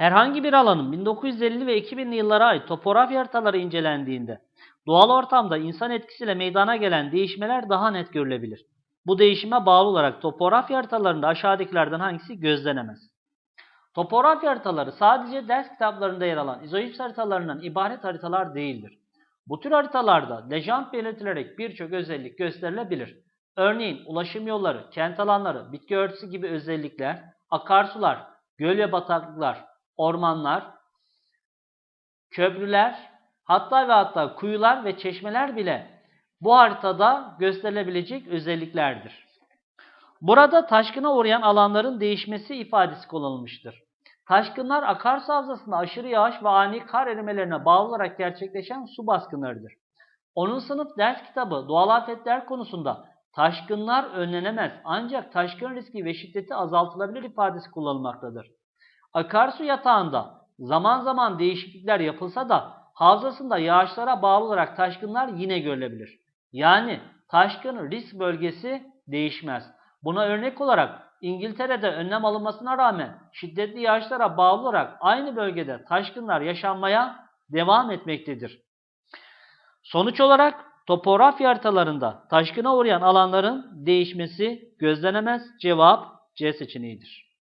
Herhangi bir alanın 1950 ve 2000'li yıllara ait topografi haritaları incelendiğinde doğal ortamda insan etkisiyle meydana gelen değişmeler daha net görülebilir. Bu değişime bağlı olarak topografi haritalarında aşağıdakilerden hangisi gözlenemez? Topografi haritaları sadece ders kitaplarında yer alan izoips haritalarından ibaret haritalar değildir. Bu tür haritalarda lejant belirtilerek birçok özellik gösterilebilir. Örneğin ulaşım yolları, kent alanları, bitki örtüsü gibi özellikler, akarsular, göl ve bataklıklar, ormanlar, köprüler, hatta ve hatta kuyular ve çeşmeler bile bu haritada gösterilebilecek özelliklerdir. Burada taşkına uğrayan alanların değişmesi ifadesi kullanılmıştır. Taşkınlar akarsu havzasında aşırı yağış ve ani kar erimelerine bağlı olarak gerçekleşen su baskınlarıdır. Onun sınıf ders kitabı doğal afetler konusunda taşkınlar önlenemez ancak taşkın riski ve şiddeti azaltılabilir ifadesi kullanılmaktadır. Akarsu yatağında zaman zaman değişiklikler yapılsa da havzasında yağışlara bağlı olarak taşkınlar yine görülebilir. Yani taşkın risk bölgesi değişmez. Buna örnek olarak İngiltere'de önlem alınmasına rağmen şiddetli yağışlara bağlı olarak aynı bölgede taşkınlar yaşanmaya devam etmektedir. Sonuç olarak topografi haritalarında taşkına uğrayan alanların değişmesi gözlenemez. Cevap C seçeneğidir.